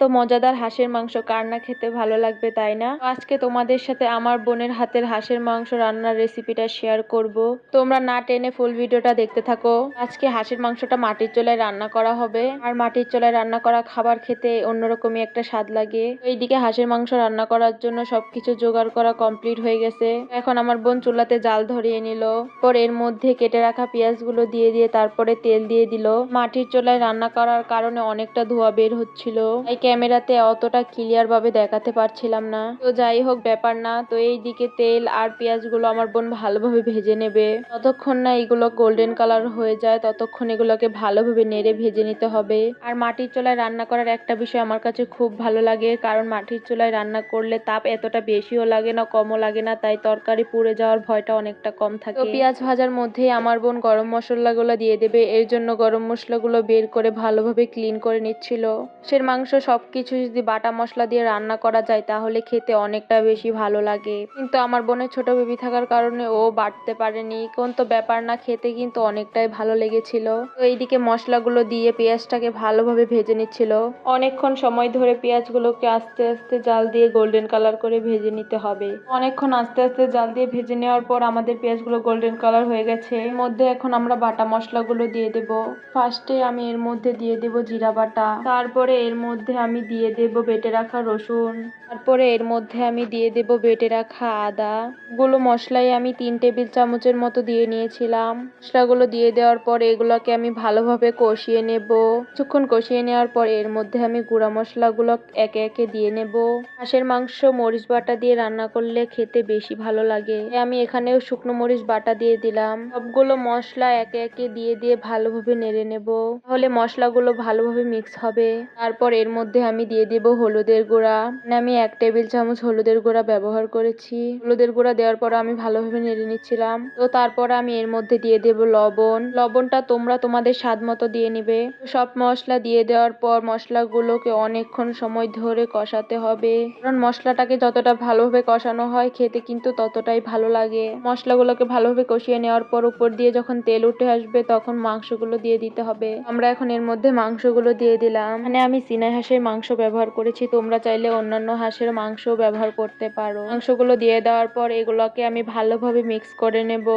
এত মজাদার হাঁসের মাংস কার না খেতে ভালো লাগবে, তাই না? আজকে তোমাদের সাথে আমার বোনের হাতের হাঁসের মাংস রান্নার রেসিপিটা শেয়ার করব। তোমরা না টেনে ফুল ভিডিওটা দেখতে থাকো। আজকে হাঁসের মাংসটা মাটির চুলায় রান্না করা হবে। আর মাটির চুলায় রান্না করা খাবার খেতে অন্যরকমই একটা স্বাদ লাগে। এইদিকে হাঁসের মাংস রান্না করার জন্য সবকিছু জোগাড় করা কমপ্লিট হয়ে গেছে। এখন আমার বোন চুলাতে জাল ধরিয়ে নিল। পর এর মধ্যে কেটে রাখা পেঁয়াজগুলো দিয়ে দিয়ে তারপরে তেল দিয়ে দিল। মাটির চুলায় রান্না করার কারণে অনেকটা ধোঁয়া বের হচ্ছিল। এই ক্যামেরাতে অতটা ক্লিয়ার ভাবে দেখাতে পারছিলাম না। তো যাই হোক, ব্যাপার না। তো এই দিকে তেল আর পেঁয়াজগুলো আমার বোন ভালোভাবে ভেজে নেবে। ততক্ষণ না এগুলো গোল্ডেন কালার হয়ে যায়, ততক্ষণ এগুলোকে ভালোভাবে নেড়ে ভেজে নিতে হবে। আর মাটির চুলায় রান্না করার একটা বিষয় আমার কাছে খুব ভালো লাগে, কারণ মাটির চুলায় রান্না করলে তাপ এতটা বেশিও লাগে না, কমও লাগে না, তাই তরকারি পুড়ে যাওয়ার ভয়টা অনেকটা কম থাকে। তো পেঁয়াজ ভাজার মধ্যেই আমার বোন গরম মশলাগুলো দিয়ে দেবে, এর জন্য গরম মশলাগুলো বের করে ভালোভাবে ক্লিন করে নিচ্ছিল। সের মাংস সবকিছু যদি বাটা মশলা দিয়ে রান্না করা যায়, তাহলে খেতে অনেকটা বেশি ভালো লাগে। কিন্তু আমার বোনের ছোট বেবি থাকার কারণে ও বাটতে পারেনি। কোন তো ব্যাপার না, খেতে কিন্তু অনেকটাই ভালো লেগেছিল। তো এইদিকে মশলাগুলো দিয়ে পেঁয়াজটাকে ভালোভাবে ভেজে নিচ্ছিল। অনেকক্ষণ সময় ধরে পেঁয়াজগুলোকে আস্তে আস্তে জাল দিয়ে গোল্ডেন কালার করে ভেজে নিতে হবে। অনেকক্ষণ আস্তে আস্তে জাল দিয়ে ভেজে নেওয়ার পর আমাদের পেঁয়াজগুলো গোল্ডেন কালার হয়ে গেছে। মধ্যে এখন আমরা বাটা মশলাগুলো দিয়ে দেব। ফার্স্টে আমি এর মধ্যে দিয়ে দেব জিরা বাটা। তারপরে এর মধ্যে দিয়ে দেব বেটে রাখা রসুন। তারপরে এর মধ্যে আমি দিয়ে দেব বেটে রাখা আদা। গুলো মশলাই আমি তিন টেবিল চামচের মতো দিয়ে নিয়েছিলাম। মশলাগুলো দিয়ে দেওয়ার পর এগুলোকে আমি ভালোভাবে কষিয়ে নেব। কিছুক্ষণ কষিয়ে নেওয়ার পর এর মধ্যে আমি গুঁড়া মশলাগুলো একে একে দিয়ে নেব। হাঁসের মাংস, মরিচ বাটা দিয়ে রান্না করলে খেতে বেশি ভালো লাগে। আমি এখানেও শুকনো মরিচ বাটা দিয়ে দিলাম। সবগুলো মশলা একে একে দিয়ে দিয়ে ভালোভাবে নেড়ে নেব। তাহলে মশলাগুলো ভালোভাবে মিক্স হবে। তারপর এর মধ্যে আমি দিয়ে দেব হলুদের গুঁড়া। মানে আমি এক টেবিল চামচ হলুদের গুঁড়া ব্যবহার করেছি। হলুদের গুঁড়া দেওয়ার পর আমি ভালোভাবে নেড়ে নিচ্ছিলাম। তো তারপর আমি এর মধ্যে দিয়ে দেব লবণ। লবণটা তোমরা তোমাদের স্বাদ মতো দিয়ে নিবে। সব মশলা দিয়ে দেওয়ার পর মশলাগুলোকে অনেকক্ষণ সময় ধরে কষাতে হবে। কারণ মশলাটাকে যতটা ভালোভাবে কষানো হয় খেতে কিন্তু ততটাই ভালো লাগে। মশলাগুলোকে ভালোভাবে কষিয়ে নেওয়ার পর উপর দিয়ে যখন তেল উঠে আসবে তখন মাংসগুলো দিয়ে দিতে হবে। আমরা এখন এর মধ্যে মাংসগুলো দিয়ে দিলাম। মানে আমি চীনা হাঁসের মাংস ব্যবহার করেছি, তোমরা চাইলে অন্যান্য হাঁসের মাংস ব্যবহার করতে পারো। মাংসগুলো দিয়ে দেওয়ার পর এগুলোকে আমি ভালোভাবে মিক্স করে নেব।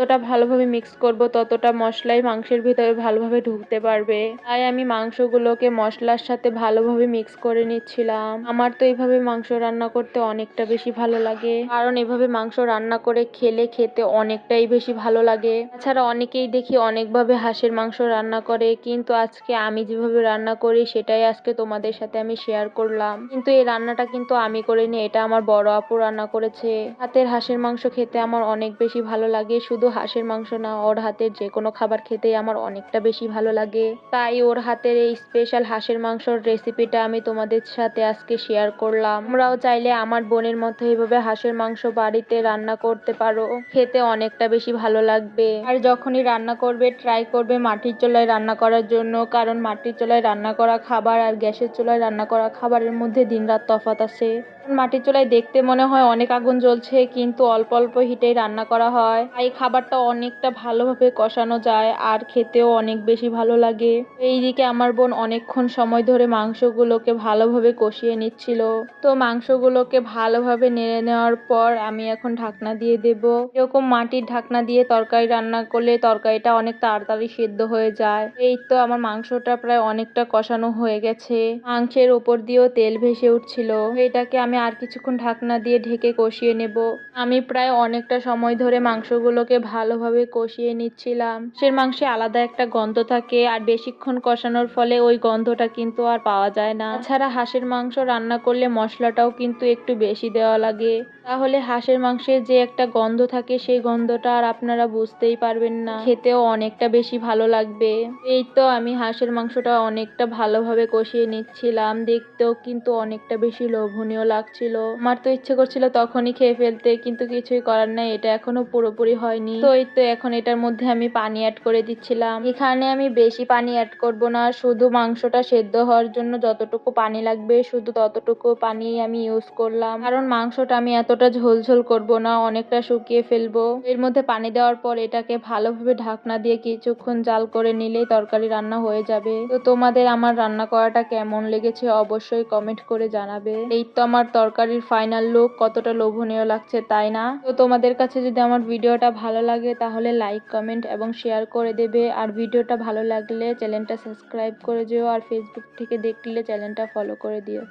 যতটা ভালোভাবে মিক্স করব, ততটা মশলাই মাংসের ভিতরে ভালোভাবে ঢুকতে পারবে। তাই আমি মাংসগুলোকে মশলার সাথে ভালোভাবে মিক্স করে নিচ্ছিলাম। আমার তো এইভাবে মাংস রান্না করতে অনেকটা বেশি ভালো লাগে। কারণ এভাবে মাংস রান্না করে খেলে খেতে অনেকটাই বেশি ভালো লাগে। তাছাড়া অনেকেই দেখি অনেকভাবে হাঁসের মাংস রান্না করে, কিন্তু আজকে আমি যেভাবে রান্না করি, সেটাই আজকে তোমাদের সাথে আমি শেয়ার করলাম। কিন্তু এই রান্নাটা কিন্তু আমি করিনি, এটা আমার বড় আপু রান্না করেছে। হাতের হাঁসের মাংস খেতে আমার অনেক বেশি ভালো লাগে, শুধু হাঁসের মাংস না, ওর হাতের যে কোনো খাবার খেতেই আমার অনেকটা বেশি ভালো লাগে। তাই ওর হাতের এই স্পেশাল হাঁসের মাংসর রেসিপিটা আমি তোমাদের সাথে আজকে শেয়ার করলাম। তোমরাও চাইলে আমার বোনের মতো এইভাবে হাঁসের মাংস বাড়িতে রান্না করতে পারো। খেতে অনেকটা বেশি ভালো লাগবে। আর যখনই রান্না করবে ট্রাই করবে মাটির চুলায় রান্না করার জন্য। কারণ মাটির চুলায় রান্না করা খাবার আর গ্যাসের চুলায় রান্না করা খাবারের মধ্যে দিনরাত তফাৎ আছে। মাটির চুলায় দেখতে মনে হয় অনেক আগুন জ্বলছে, কিন্তু অল্প অল্প হিটেই রান্না করা হয়। এই খাবারটা অনেকটা ভালোভাবে কষানো যায় আর খেতেও অনেক বেশি ভালো লাগে। এইদিকে আমার বোন অনেকক্ষণ সময় ধরে মাংসগুলোকে ভালোভাবে কষিয়ে নিচ্ছিল। তো মাংসগুলোকে ভালোভাবে নেড়ে নেওয়ার পর আমি এখন ঢাকনা দিয়ে দেব। এরকম মাটির ঢাকনা দিয়ে তরকারি রান্না করলে তরকারিটা অনেক তাড়াতাড়ি সেদ্ধ হয়ে যায়। এই তো আমার মাংসটা প্রায় অনেকটা কষানো হয়ে গেছে। মাংসের ওপর দিয়েও তেল ভেসে উঠছিল। এটাকে আমি আর কিছুক্ষণ ঢাকনা দিয়ে ঢেকে কষিয়ে নেব। আমি প্রায় অনেকটা সময় ধরে মাংসগুলোকে ভালোভাবে কষিয়ে নিচ্ছিলাম। সে মাংসে আলাদা একটা গন্ধ থাকে আর বেশিক্ষণ কষানোর ফলে ওই গন্ধটা কিন্তু আর পাওয়া যায় না। তাছাড়া হাঁসের মাংস রান্না করলে মশলাটাও কিন্তু একটু বেশি দেওয়া লাগে। তাহলে হাঁসের মাংসের যে একটা গন্ধ থাকে সেই গন্ধটা আর আপনারা বুঝতেই পারবেন না। খেতেও অনেকটা বেশি ভালো লাগবে। এই তো আমি হাঁসের মাংসটা অনেকটা ভালোভাবে কষিয়ে নিচ্ছিলাম। দেখতেও কিন্তু অনেকটা বেশি লোভনীয় লাগ লাগছিল। আমার তো ইচ্ছে করছিল তখনই খেয়ে ফেলতে, কিন্তু কিছুই করার নাই, এটা এখনও পুরোপুরি হয়নি। তো এই তো এখন এটার মধ্যে আমি পানি অ্যাড করে দিচ্ছিলাম। এখানে আমি বেশি পানি অ্যাড করব না, শুধু মাংসটা সেদ্ধ হওয়ার জন্য যতটুকু পানি লাগবে, শুধু ততটুকু পানি আমি ইউজ করলাম। কারণ মাংসটা আমি এতটা ঝোলঝোল ঝোল করব না, অনেকটা শুকিয়ে ফেলব। এর মধ্যে পানি দেওয়ার পর এটাকে ভালোভাবে ঢাকনা দিয়ে কিছুক্ষণ জাল করে নিলেই তরকারি রান্না হয়ে যাবে। তো তোমাদের আমার রান্না করাটা কেমন লেগেছে অবশ্যই কমেন্ট করে জানাবে। এই তো আমার তরকারির ফাইনাল লুক কতটা লোভনীয় লাগছে তাই না? তো তোমাদের কাছে যদি আমার ভিডিওটা ভালো লাগে তাহলে লাইক কমেন্ট এবং শেয়ার করে দেবে। আর ভিডিওটা ভালো লাগলে চ্যানেলটা সাবস্ক্রাইব করে দিও আর ফেসবুক থেকে দেখলে চ্যানেলটা ফলো করে দিও।